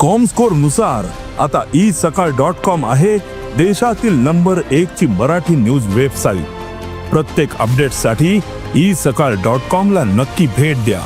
कॉमस्कोरनुसार आता ई सकाळ dot com आहे देशातील नंबर एक ची मराठी न्यूज वेबसाईट प्रत्येक अपडेटसाठी ई सकाळ डॉट कॉम ला नक्की भेट द्या.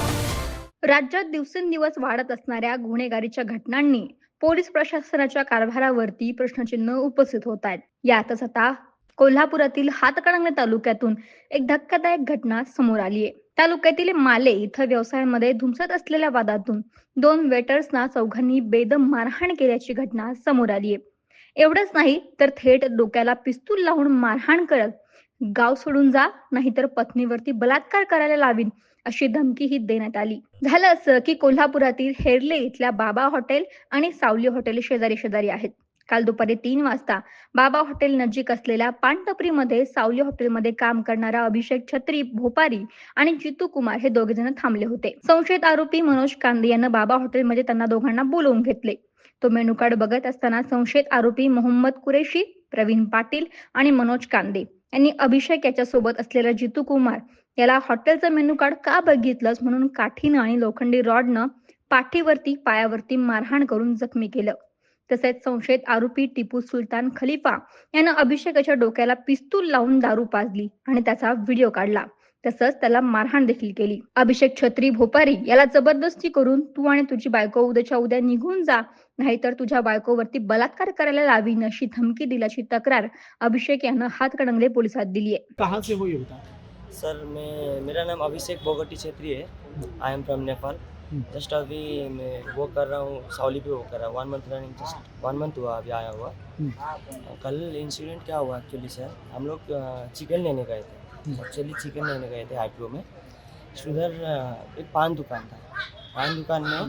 राज्यात दिवसेंदिवस वाढत असणाऱ्या गुन्हेगारीच्या घटनांनी पोलीस प्रशासनाच्या कारभारावरती प्रश्नचिन्ह उपस्थित होत आहेत. यातच आता कोल्हापुरातील हातकणंगले तालुक्यातून एक धक्कादायक घटना समोर आली आहे तालुक्यातील माले इथं व्यवसायामध्ये धुमसत असलेल्या वादातून दोन वेटर्सना चौघांनी बेदम मारहाण केल्याची घटना समोर आली आहे. एवढंच नाही तर थेट डोक्याला पिस्तूल लावून मारहाण करत गाव सोडून जा नाहीतर पत्नीवरती बलात्कार करायला लावीन अशी धमकी ही देण्यात आली. झालं असं की कोल्हापुरातील हेरले इथल्या बाबा हॉटेल आणि सावली हॉटेल शेजारी शेजारी आहेत. काल दुपारी तीन वाजता बाबा हॉटेल नजीक असलेल्या पानटपरीमध्ये सावली हॉटेलमध्ये काम करणारा अभिषेक छत्री भोपारी आणि जितू कुमार हे दोघे जण थांबले होते. संशयित आरोपी मनोज कांदे यांना बाबा हॉटेलमध्ये त्यांना दोघांना बोलवून घेतले. तो मेनू कार्ड बघत असताना संशयित आरोपी मोहम्मद कुरेशी प्रवीण पाटील आणि मनोज कांदे यांनी अभिषेक याच्या सोबत असलेला जितू कुमार याला हॉटेलचं मेनू कार्ड का बघितलंस म्हणून काठीनं आणि लोखंडी रॉडनं पाठीवरती पायावरती मारहाण करून जखमी केलं. तसेच संशयित आरोपी टिपू सुलतान खलिफा यानं अभिषेकाच्या डोक्याला पिस्तूल लावून दारू पाजली आणि त्याचा व्हिडिओ काढला. तसंच त्याला मारहाण देखील केली. अभिषेक छत्री भोपारी याला जबरदस्ती करून तू आणि तुझी बायको उद्याच्या उद्या निघून जा नाहीतर तुझ्या बायकोवरती बलात्कार करायला लावीन अशी धमकी दिल्याची तक्रार अभिषेक यानं हातकणंगले पोलिसात दिली आहे कहाँ से हो ये बता? सर मैं मेरा नाम अभिषेक बोगटी छेत्री है. I am from Nepal just अभी मैं वो कर रहा हूँ, सावली पे वो कर रहा हूँ। One month running just one month हुआ अभी आया हुआ। कल इंसिडेंट क्या हुआ एक्चुअली सर हम लोग चिकन लेने गए थे। एक्चुअली चिकन लेने गए थे आईपीओ में। उधर एक पान दुकान था। पान दुकान में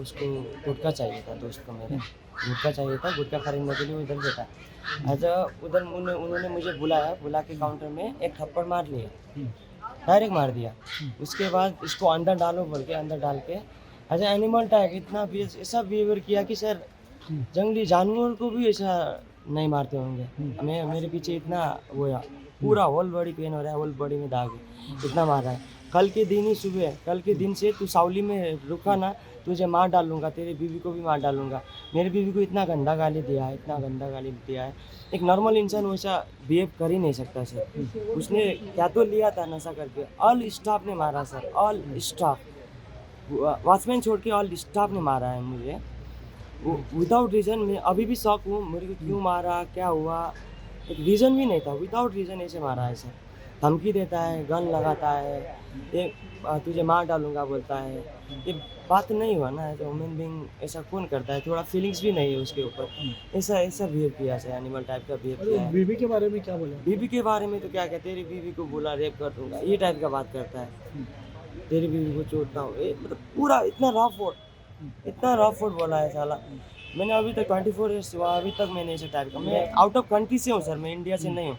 उसको गुटका चाहिए था दोस्त को मेरे। गुटका चाहिए था, गुटखा खरीदने के लिए उधर इधर बैठा अच्छा उधर उन्होंने मुझे बुलाया, बुला के काउंटर में एक थप्पड़ मार लिया। डायरेक्ट मार दिया। उसके बाद इसको अंदर डालो बोल के अंदर डाल के। अच्छा एनिमल टाइप इतना भी ऐसा बिहेवियर किया कि सर जंगली जानवर को भी ऐसा नहीं मारते होंगे। मैं मेरे पीछे इतना वो पूरा होल बॉडी पेन हो रहा है होल बॉडी में दाग है, इतना मार है। कल के दिन ही सुबह कल के दिन से तू सावली में रुका ना, तुझे मार डालूँगा, तेरी बीवी को भी मार डालूँगा। मेरी बीवी को इतना गंदा गाली दिया है, इतना गंदा गाली दिया है। एक नॉर्मल इंसान वैसा बिहेव कर ही नहीं सकता सर उसने क्या तो लिया था नशा करके। ऑल स्टाफ ने मारा सर ऑल स्टाफ वॉचमैन छोड़ के ऑल स्टाफ ने मारा है मुझे। विदाउट रीज़न मैं अभी भी शौक हूँ मेरे को क्यों मारा, क्या हुआ? एक रीज़न भी नहीं था विदाउट रीज़न ऐसे मारा है सर धमकी देता है गन लगाता है ये तुझे मार डालूँगा बोलता है। ये बात नहीं हुआ ना तो ह्यूमन बींग ऐसा कौन करता है? थोड़ा फीलिंग्स भी नहीं है उसके ऊपर। ऐसा ऐसा बिहेव किया सर एनिमल टाइप का बिहेव किया है। बीवी के बारे में क्या बोला? बीवी के बारे में तो क्या कहते तेरी बीवी को बोला रेप कर दूँगा ये टाइप का बात करता है। तेरी बीवी को चोटता हूँ। मतलब पूरा इतना रफ वर्ड इतना रफ वर्ड बोला है साला। मैंने अभी तक ट्वेंटी फोर ईयर्स हुआ अभी तक मैंने ऐसे टाइप का मैं आउट ऑफ़ कंट्री से हूँ सर मैं इंडिया से नहीं हूँ।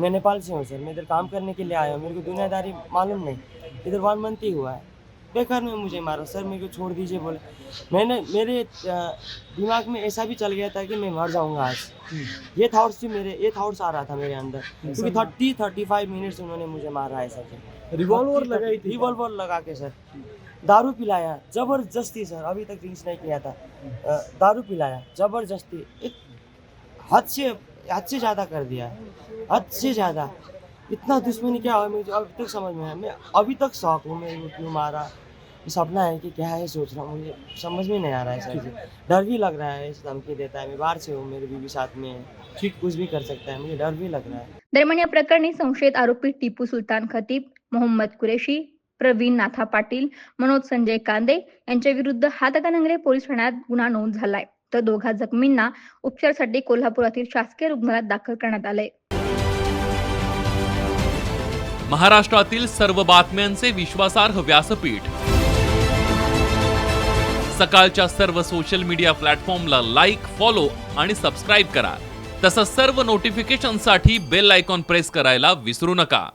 मैं नेपाल से हूँ सर मैं इधर काम करने के लिए आया हूँ। मेरे को दुनियादारी मालूम नहीं। इधर वन मंथ ही हुआ है। बेकार में मुझे मारा सर मेरे को छोड़ दीजिए बोले। मैंने मेरे दिमाग में ऐसा भी चल गया था कि मैं मर जाऊँगा आज। ये थॉट्स थी मेरे ये थॉट्स आ रहा था मेरे अंदर। क्योंकि थर्टी थर्टी फाइव मिनट्स उन्होंने मुझे मारा है सर रिवॉल्वर लगाई थी रिवॉल्वर लगा के सर दारू पिलाया ज़बरदस्ती सर अभी तक ड्रिंक्स नहीं किया था। दारू पिलाया ज़बरदस्ती एक हद से हद से ज़्यादा कर दिया हद से ज़्यादा। इतना दुश्मनी क्या हुआ मुझे अभी तक समझ में आया। मैं अभी तक शौक हूँ मेरे को क्यों मारा सपना है कि क्या है सोच रहा हूँ मुझे समझ में नहीं आ रहा है सर डर भी लग रहा है इस धमकी देता है मैं बाहर से हूँ मेरी बीवी साथ में है। ठीक। कुछ भी कर सकता है मुझे डर भी लग रहा है। दरम्यान या प्रकरणी संशयित आरोपी टिपू सुलतान खतीब मोहम्मद कुरेशी प्रवीण नाथा पाटील मनोज संजय कांदे यांच्या विरुद्ध हातकणंगले पोलीस ठाण्यात गुन्हा नोंद झालाय. तर दोघा जखमींना उपचारासाठी कोल्हापुरातील शासकीय रुग्णालयात दाखल करण्यात आले महाराष्ट्रातील सर्व बातम्यांचे विश्वासार्ह व्यासपीठ. सकाळच्या सर्व सोशल मीडिया प्लॅटफॉर्मला लाईक फॉलो आणि सबस्क्राईब करा. तसंच सर्व नोटिफिकेशनसाठी बेल आयकॉन प्रेस करायला विसरू नका.